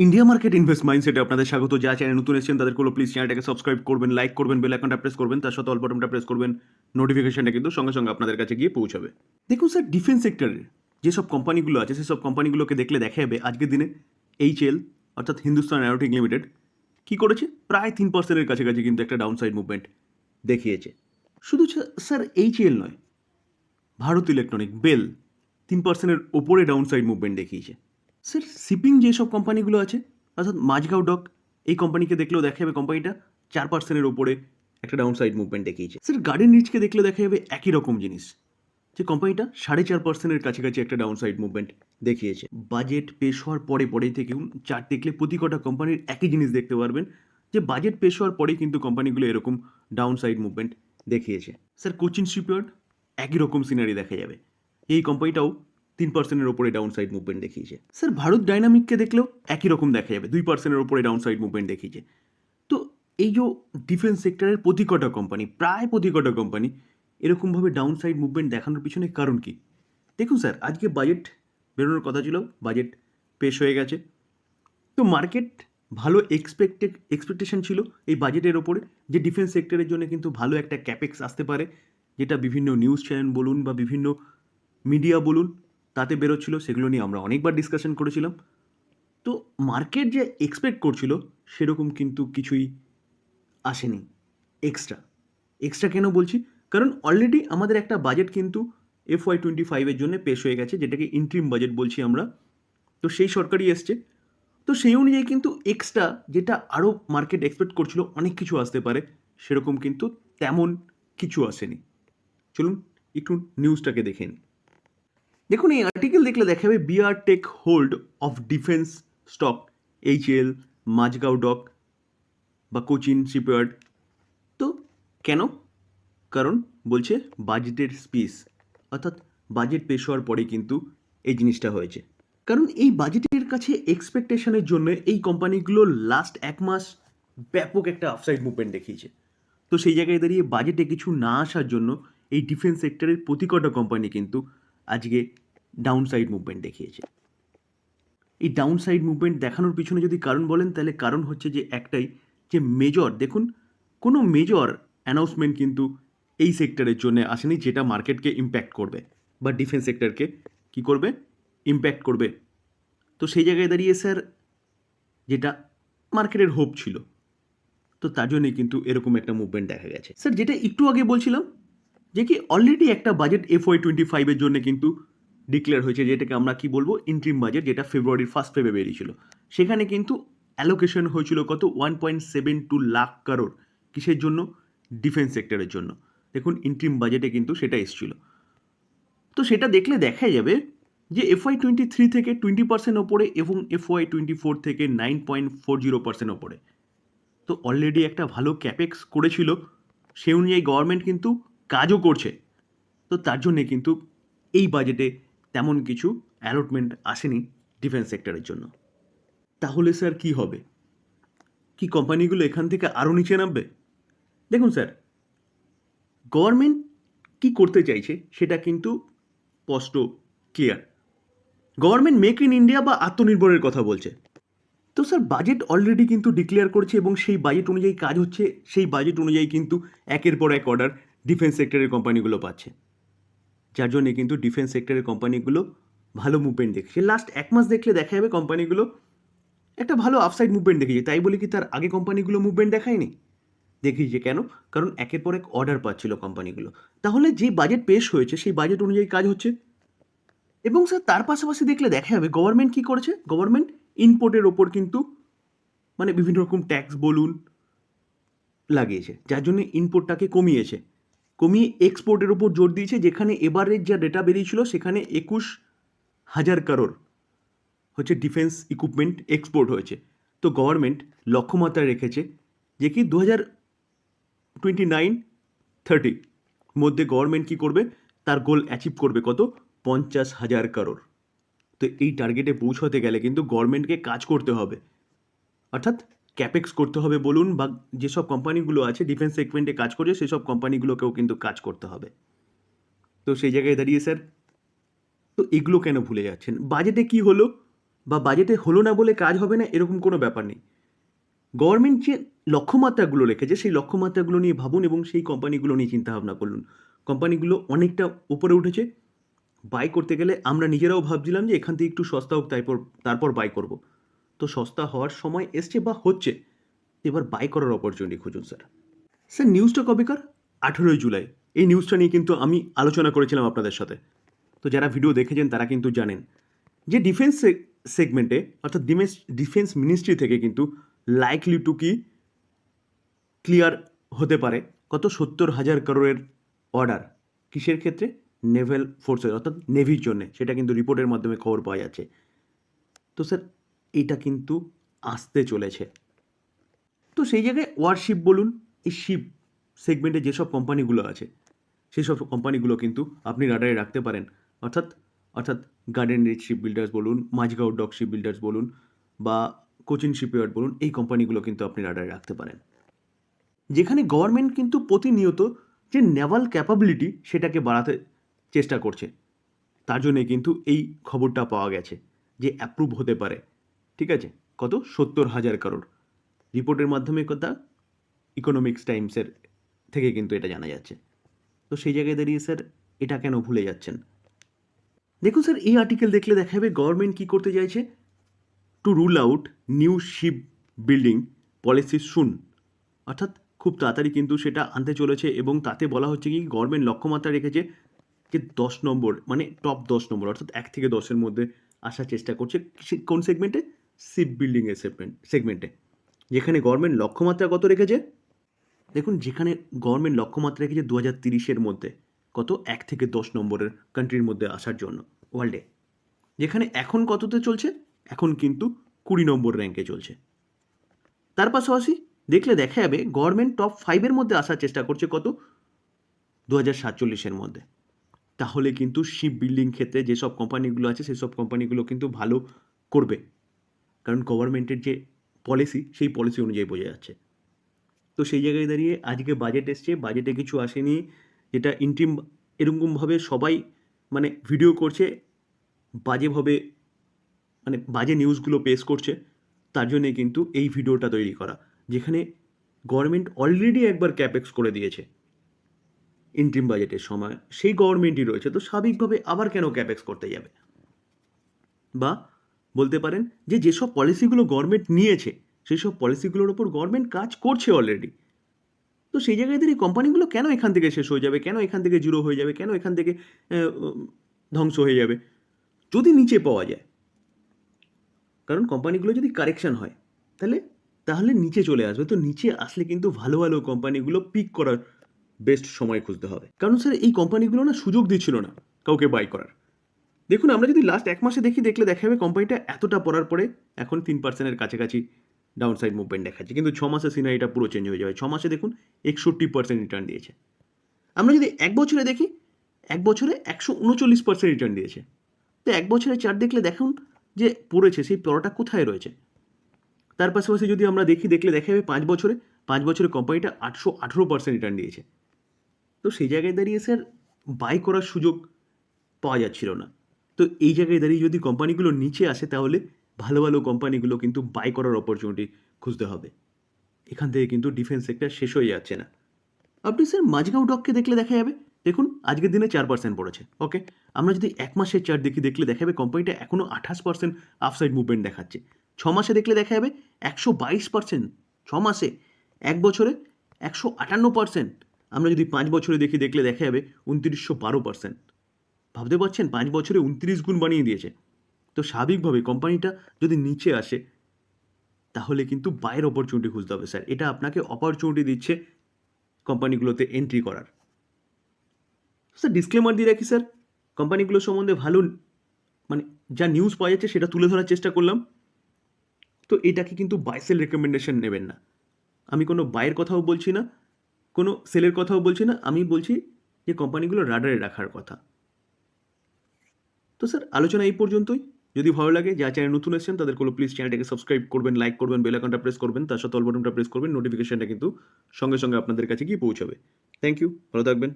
India market invest মাইন্ডসেটে আপনাদের স্বাগত। যা চ্যানেল নতুন এসেছেন তাদের কোনো প্লিজ চ্যানেলটাকে সাবস্ক্রাইব করবেন লাইক করবেন বেল আইকনটা প্রেস করবেন, তার সাথে অল বাটনটা প্রেস করবেন নোটিফিকেশনটা কিন্তু সঙ্গে সঙ্গে আপনাদের কাছে গিয়ে পৌঁছাবে। দেখুন স্যার ডিফেন্স সেক্টরের যেসব কোম্পানিগুলো আছে, সেসব কোম্পানিগুলোকে দেখলে দেখা যাবে আজকের দিনে এইচএল অর্থাৎ হিন্দুস্তান অ্যারোটিক লিমিটেড কী করেছে? প্রায় তিন পার্সেন্টের কাছাকাছি কিন্তু একটা ডাউন সাইড মুভমেন্ট দেখিয়েছে। শুধু স্যার- এইচএল নয়, ভারত ইলেকট্রনিক বেল তিন পার্সেন্টের ওপরে ডাউন সাইড মুভমেন্ট দেখিয়েছে। স্যার শিপিং যেসব কোম্পানিগুলো আছে, অর্থাৎ মাঝগাঁও ডক, এই কোম্পানিকে দেখলেও দেখা যাবে কোম্পানিটা, চার পার্সেন্টের ওপরে একটা ডাউন সাইড মুভমেন্ট দেখিয়েছে। স্যার গার্ডেন রিচকে দেখলে দেখা যাবে একই রকম জিনিস, যে কোম্পানিটা সাড়ে চার পার্সেন্টের কাছাকাছি একটা ডাউন সাইড মুভমেন্ট দেখিয়েছে। বাজেট পেশ হওয়ার পরে পরে থেকে চার দেখলে প্রতি কটা কোম্পানির একই জিনিস দেখতে পারবেন, যে বাজেট পেশ হওয়ার পরেই কিন্তু কোম্পানিগুলো এরকম ডাউন সাইড মুভমেন্ট দেখিয়েছে। স্যার কোচিন শিপইয়ার্ড একই রকম সিনারি দেখা যাবে। এই কোম্পানিটাও তিন পার্সেন্টের ওপরে ডাউন সাইড মুভমেন্ট দেখিয়েছে। স্যার, ভারত ডাইনামিককে দেখলেও একই রকম দেখা যাবে। দুই পার্সেন্টের ওপরে ডাউন সাইড মুভমেন্ট দেখিয়েছে। তো এই যে ডিফেন্স সেক্টরের প্রতি কটা কোম্পানি প্রায় প্রতি কটা কোম্পানি এরকমভাবে ডাউন সাইড মুভমেন্ট দেখানোর পিছনে কারণ কি? দেখুন স্যার, আজকে বাজেট বেরোনোর কথা ছিল বাজেট পেশ হয়ে গেছে। তো মার্কেট ভালো এক্সপেক্টেড এক্সপেকটেশন ছিল এই বাজেটের ওপরে যে ডিফেন্স সেক্টরের জন্য কিন্তু ভালো একটা ক্যাপেক্স আসতে পারে, যেটা বিভিন্ন নিউজ চ্যানেল বলুন বা বিভিন্ন মিডিয়া বলুন। তাতে বেরোচ্ছিল, সেগুলো নিয়ে আমরা অনেকবার ডিসকাশন করেছিলাম। তো মার্কেট যে এক্সপেক্ট করছিল, সেরকম কিন্তু কিছুই আসেনি। এক্সট্রা এক্সট্রা কেন বলছি? কারণ অলরেডি আমাদের একটা বাজেট কিন্তু এফ ওয়াই টোয়েন্টি ফাইভের জন্য পেশ হয়ে গেছে, যেটাকে ইন্ট্রিম বাজেট বলছি আমরা। তো সেই সরকারই এসছে। তো সেই অনুযায়ী কিন্তু এক্সট্রা যেটা আরও মার্কেট এক্সপেক্ট করছিল, অনেক কিছু আসতে পারে। সেরকম কিন্তু তেমন কিছু আসেনি। চলুন, একটু নিউজটাকে দেখে নিই। দেখুন, এই আর্টিকেল দেখলে দেখা যাবে BR tech hold of defence stock HL Mazagon dock বা কোচিন শিপইয়ার্ড তো কেন? কারণ বলছে বাজেটের স্পিস অর্থাৎ বাজেট পেশ হওয়ার পরে কিন্তু এই জিনিসটা হয়েছে। কারণ এই বাজেটের কাছে এক্সপেকটেশনের জন্য এই কোম্পানিগুলো লাস্ট এক মাস ব্যাপক একটা আপসাইড মুভমেন্ট দেখিয়েছে। তো সেই জায়গায় দাঁড়িয়ে বাজেটে কিছু না আসার জন্য এই ডিফেন্স সেক্টরের প্রতি কটা কোম্পানি কিন্তু আজকে ডাউন সাইড মুভমেন্ট দেখিয়েছে। এই ডাউন সাইড মুভমেন্ট দেখানোর পিছনে যদি কারণ বলেন, তাহলে কারণ হচ্ছে যে একটাই, যে মেজর দেখুন, কোনো মেজর অ্যানাউন্সমেন্ট কিন্তু এই সেক্টরের জন্য আসেনি যেটা মার্কেটকে ইম্প্যাক্ট করবে বা ডিফেন্স সেক্টরকে কি করবে? ইম্প্যাক্ট করবে। তো সেই জায়গায় দাঁড়িয়ে স্যার যেটা মার্কেটের হোপ ছিল, তো তার জন্যই কিন্তু এরকম একটা মুভমেন্ট দেখা গেছে। স্যার যেটা একটু আগে বলছিলাম যে কি অলরেডি একটা বাজেট এফ ওয়াই টোয়েন্টি ফাইভের জন্য কিন্তু ডিক্লেয়ার হয়েছে, যেটাকে আমরা কি বলব ইন্ট্রিম বাজেট যেটা ফেব্রুয়ারির ফার্স্ট ফেবে বেরিয়েছিল। সেখানে কিন্তু অ্যালোকেশন হয়েছিল কত? One point seven two lakh crore কিসের জন্য? ডিফেন্স সেক্টরের জন্য। দেখুন ইন্ট্রিম বাজেটে কিন্তু সেটা এসেছিল। তো সেটা দেখলে দেখা যাবে যে এফওয়াই টোয়েন্টি থ্রি থেকে টোয়েন্টি পার্সেন্ট ওপরে এবং এফওয়াই টোয়েন্টি ফোর থেকে nine point four zero percent ওপরে। তো অলরেডি একটা ভালো ক্যাপেক্স করেছিল। সেই অনুযায়ী গভর্নমেন্ট কিন্তু কাজও করছে। তো তার জন্যে কিন্তু এই বাজেটে তেমন কিছু অ্যালটমেন্ট আসেনি ডিফেন্স সেক্টরের জন্য। তাহলে স্যার কি হবে? কি কোম্পানিগুলো এখান থেকে আরও নিচে নামবে? দেখুন স্যার গভর্নমেন্ট কি করতে চাইছে সেটা কিন্তু স্পষ্ট clear government make in India বা আত্মনির্ভরের কথা বলছে। তো স্যার বাজেট অলরেডি কিন্তু ডিক্লেয়ার করছে এবং সেই বাজেট অনুযায়ী কাজ হচ্ছে, সেই বাজেট অনুযায়ী কিন্তু একের পর এক অর্ডার ডিফেন্স সেক্টরের কোম্পানিগুলো পাচ্ছে। যার জন্যে কিন্তু ডিফেন্স সেক্টরের কোম্পানিগুলো ভালো মুভমেন্ট দেখছে। লাস্ট এক মাস দেখলে দেখা যাবে কোম্পানিগুলো একটা ভালো আফসাইড মুভমেন্ট দেখিয়েছে। তাই বলে কি তার আগে কোম্পানিগুলো মুভমেন্ট দেখায়নি? দেখিয়েছে কেন? কারণ একের পর এক অর্ডার পাচ্ছিল কোম্পানিগুলো তাহলে যে বাজেট পেশ হয়েছে, সেই বাজেট অনুযায়ী কাজ হচ্ছে। এবং স্যার তার পাশাপাশি দেখলে দেখা যাবে গভর্নমেন্ট কী করেছে? গভর্নমেন্ট ইনপোর্টের ওপর কিন্তু মানে বিভিন্ন রকম ট্যাক্স বলুন লাগিয়েছে। যার জন্য ইনপোর্টটাকে কমিয়েছে। কমিয়ে এক্সপোর্টের ওপর জোর দিয়েছে, যেখানে এবারের যা ডেটা বেরিয়েছিল সেখানে একুশ হাজার কারোর হচ্ছে ডিফেন্স ইকুইপমেন্ট এক্সপোর্ট হয়েছে। তো গভর্নমেন্ট লক্ষ্যমাত্রা রেখেছে যে কি দু হাজার টোয়েন্টি নাইন থার্টি মধ্যে গভর্নমেন্ট কী করবে? তার গোল অ্যাচিভ করবে কত? পঞ্চাশ হাজার কারোর তো এই টার্গেটে পৌঁছাতে গেলে কিন্তু গভর্নমেন্টকে কাজ করতে হবে। অর্থাৎ ক্যাপেক্স করতে হবে বলুন বা যেসব কোম্পানিগুলো আছে ডিফেন্স সেগমেন্টে কাজ করছে, সেসব কোম্পানিগুলোকেও কিন্তু কাজ করতে হবে। তো সেই জায়গায় দাঁড়িয়ে স্যার তো এগুলো কেন ভুলে যাচ্ছেন? বাজেটে কি হলো বা বাজেটে হলো না বলে কাজ হবে না, এরকম কোনো ব্যাপার নেই। গভর্নমেন্ট যে লক্ষ্যমাত্রাগুলো রেখেছে, সেই লক্ষ্যমাত্রাগুলো নিয়ে ভাবুন এবং সেই কোম্পানিগুলো নিয়ে চিন্তাভাবনা করুন। কোম্পানিগুলো অনেকটা উপরে উঠেছে। বাই করতে গেলে আমরা নিজেরাও ভাবছিলাম যে এখান থেকে একটু সস্তা হোক, তারপর তারপর বাই করব। তো সস্তা হওয়ার সময় এসছে বা হচ্ছে, এবার বাই করার অপরচুনিটি খুঁজুন স্যার স্যার নিউজটা কবেকার আঠেরোই জুলাই। এই নিউজটা নিয়ে কিন্তু আমি আলোচনা করেছিলাম আপনাদের সাথে। তো যারা ভিডিও দেখেছেন, তারা কিন্তু জানেন যে ডিফেন্স সেগমেন্টে অর্থাৎ ডিফেন্স ডিফেন্স মিনিস্ট্রি থেকে কিন্তু লাইকলি টু কি ক্লিয়ার হতে পারে। কত? সত্তর হাজার করোড়ের অর্ডার কিসের ক্ষেত্রে? নেভেল ফোর্সের অর্থাৎ নেভির জন্যে। সেটা কিন্তু রিপোর্টের মাধ্যমে খবর পাওয়া যাচ্ছে। তো স্যার এইটা কিন্তু আসতে চলেছে। তো সেই জায়গায় ওয়ারশিপ বলুন, এই শিপ সেগমেন্টে যেসব কোম্পানিগুলো আছে সেই সব কোম্পানিগুলো কিন্তু আপনি রাডারে রাখতে পারেন। অর্থাৎ অর্থাৎ গার্ডেন রিচ শিপ বিল্ডার্স বলুন মাঝগাঁও ডক শিপ বিল্ডার্স বলুন, বা কোচিন শিপইয়ার্ড বলুন, এই কোম্পানিগুলো কিন্তু আপনি রাডারে রাখতে পারেন। যেখানে গভর্নমেন্ট কিন্তু প্রতিনিয়ত যে নেভাল ক্যাপাবিলিটি সেটাকে বাড়াতে চেষ্টা করছে, তার জন্যে কিন্তু এই খবরটা পাওয়া গেছে যে অ্যাপ্রুভ হতে পারে। ঠিক আছে? কত? সত্তর হাজার কারোর রিপোর্টের মাধ্যমে কথা ইকোনমিক্স টাইমসের থেকে কিন্তু এটা জানা যাচ্ছে। তো সেই জায়গায় দাঁড়িয়ে স্যার এটা কেন ভুলে যাচ্ছেন? দেখুন স্যার এই আর্টিকেল দেখলে দেখা যাবে গভর্নমেন্ট কী করতে চাইছে? To rule out new ship building policy শুন অর্থাৎ খুব তাড়াতাড়ি কিন্তু সেটা আনতে চলেছে এবং তাতে বলা হচ্ছে কি গভর্নমেন্ট লক্ষ্যমাত্রা রেখেছে যে দশ নম্বর মানে টপ দশ নম্বর, অর্থাৎ এক থেকে দশের মধ্যে আসার চেষ্টা করছে। কোন সেগমেন্টে শিপ বিল্ডিংয়ের সেগমেন্ট সেগমেন্টে যেখানে গভর্নমেন্ট লক্ষ্যমাত্রা কত রেখেছে? দেখুন, যেখানে গভর্নমেন্ট লক্ষ্যমাত্রা রেখেছে দু হাজার তিরিশের মধ্যে, কত? এক থেকে দশ নম্বরের কান্ট্রির মধ্যে আসার জন্য ওয়ার্ল্ডে যেখানে এখন কততে চলছে? এখন কিন্তু কুড়ি নম্বর র্যাঙ্কে চলছে। তার পাশাপাশি দেখলে দেখা যাবে গভর্নমেন্ট টপ ফাইভের মধ্যে আসার চেষ্টা করছে কত? দু হাজার সাতচল্লিশের মধ্যে। তাহলে কিন্তু শিপ বিল্ডিং ক্ষেত্রে যেসব কোম্পানিগুলো আছে, সেসব কোম্পানিগুলো কিন্তু ভালো করবে। কারণ গভর্নমেন্টের যে পলিসি সেই পলিসি অনুযায়ী বোঝা যাচ্ছে। তো সেই জায়গায় দাঁড়িয়ে আজকে বাজেট এসছে বাজেটে কিছু আসেনি, যেটা ইন্টিম এরকমভাবে সবাই মানে ভিডিও করছে, বাজেভাবে মানে বাজে নিউজগুলো পেশ করছে, তার জন্যে কিন্তু এই ভিডিওটা তৈরি করা, যেখানে গভর্নমেন্ট অলরেডি একবার ক্যাপেক্স করে দিয়েছে। ইন্ট্রিম বাজেটের সময়, সেই গভর্নমেন্টই রয়েছে, তো স্বাভাবিকভাবে আবার কেন ক্যাপেক্স করতে যাবে? বা বলতে পারেন যে যেসব পলিসিগুলো গভর্নমেন্ট নিয়েছে সেই সব পলিসিগুলোর ওপর গভর্নমেন্ট কাজ করছে অলরেডি তো সেই জায়গায় দাঁড়িয়ে কোম্পানিগুলো কেন এখান থেকে শেষ হয়ে যাবে? কেন এখান থেকে জিরো হয়ে যাবে? কেন এখান থেকে ধ্বংস হয়ে যাবে? যদি নিচে পাওয়া যায়, কারণ কোম্পানিগুলো যদি কারেকশান হয়, তাহলে তাহলে নিচে চলে আসবে। তো নিচে আসলে কিন্তু ভালো ভালো কোম্পানিগুলো পিক করার বেস্ট সময় খুঁজতে হবে। কারণ স্যার এই কোম্পানিগুলো না সুযোগ দিচ্ছিল না কাউকে বাই করার। দেখুন, আমরা যদি লাস্ট এক মাসে দেখি, দেখলে দেখা যাবে কোম্পানিটা এতটা পড়ার পরে এখন তিন পার্সেন্টের কাছাকাছি ডাউন সাইড মুভমেন্ট দেখাচ্ছে। কিন্তু ছ মাসে সিনারিটা পুরো চেঞ্জ হয়ে যাবে। ছ মাসে দেখুন, একষট্টি পার্সেন্ট রিটার্ন দিয়েছে। আমরা যদি এক বছরে দেখি, এক বছরে একশো উনচল্লিশ পার্সেন্ট রিটার্ন দিয়েছে। তো এক বছরে চার্ট দেখলে দেখুন যে পড়েছে, সেই পড়াটা কোথায় রয়েছে? তার পাশাপাশি যদি আমরা দেখি, দেখলে দেখা যাবে পাঁচ বছরে পাঁচ বছরে কোম্পানিটা আটশো আঠেরো পার্সেন্ট রিটার্ন দিয়েছে। তো সেই জায়গায় দাঁড়িয়ে স্যার বাই করার সুযোগ পাওয়া যাচ্ছিল না। তো এই জায়গায় দাঁড়িয়ে যদি কোম্পানিগুলো নিচে আসে তাহলে ভালো ভালো কোম্পানিগুলো কিন্তু বাই করার অপরচুনিটি খুঁজতে হবে। এখান থেকে কিন্তু ডিফেন্স সেক্টর শেষ হয়ে যাচ্ছে না। আপনি স্যার মাঝগাঁও ডককে দেখলে দেখা যাবে। দেখুন, আজকের দিনে চার পার্সেন্ট পড়েছে ওকে আমরা যদি এক মাসের চার দেখি, দেখলে দেখা যাবে কোম্পানিটা এখনও আঠাশ পার্সেন্ট আফসাইড মুভমেন্ট দেখাচ্ছে। ছ মাসে দেখলে দেখা যাবে একশো বাইশ পার্সেন্ট ছ মাসে। এক বছরে একশো আটান্ন পার্সেন্ট আমরা যদি পাঁচ বছরে দেখি, দেখলে দেখা যাবে উনত্রিশশো বারো পার্সেন্ট ভাবতে পারছেন? পাঁচ বছরে উনত্রিশ গুণ বানিয়ে দিয়েছে। তো স্বাভাবিকভাবে কোম্পানিটা যদি নিচে আসে, তাহলে কিন্তু বাইরের অপরচুনিটি খুঁজতে হবে স্যার এটা আপনাকে অপরচুনিটি দিচ্ছে কোম্পানিগুলোতে এন্ট্রি করার। স্যার ডিসক্লেমার দিয়ে রাখি স্যার কোম্পানিগুলো সম্বন্ধে ভালো মানে যা নিউজ পাওয়া যাচ্ছে সেটা তুলে ধরার চেষ্টা করলাম। তো এটাকে কিন্তু বাই সেল রেকমেন্ডেশন নেবেন না। আমি কোনো বাইয়ের কথাও বলছি না, কোনো সেলের কথাও বলছি না। আমি বলছি যে কোম্পানিগুলো রাডারে রাখার কথা। তো স্যার, আলোচনা এই পর্যন্তই। যদি ভালো লাগে যা চ্যানেল নতুন এসেছেন তাদের কোনো প্লিজ চ্যানেলটাকে সাবস্ক্রাইব করবেন লাইক করবেন বেল আইকনটা প্রেস করবেন, তার সাথে অল বাটনটা প্রেস করবেন নোটিফিকেশনটা কিন্তু সঙ্গে সঙ্গে আপনাদের কাছে গিয়ে পৌঁছাবে। থ্যাংক ইউ ভালো থাকবেন।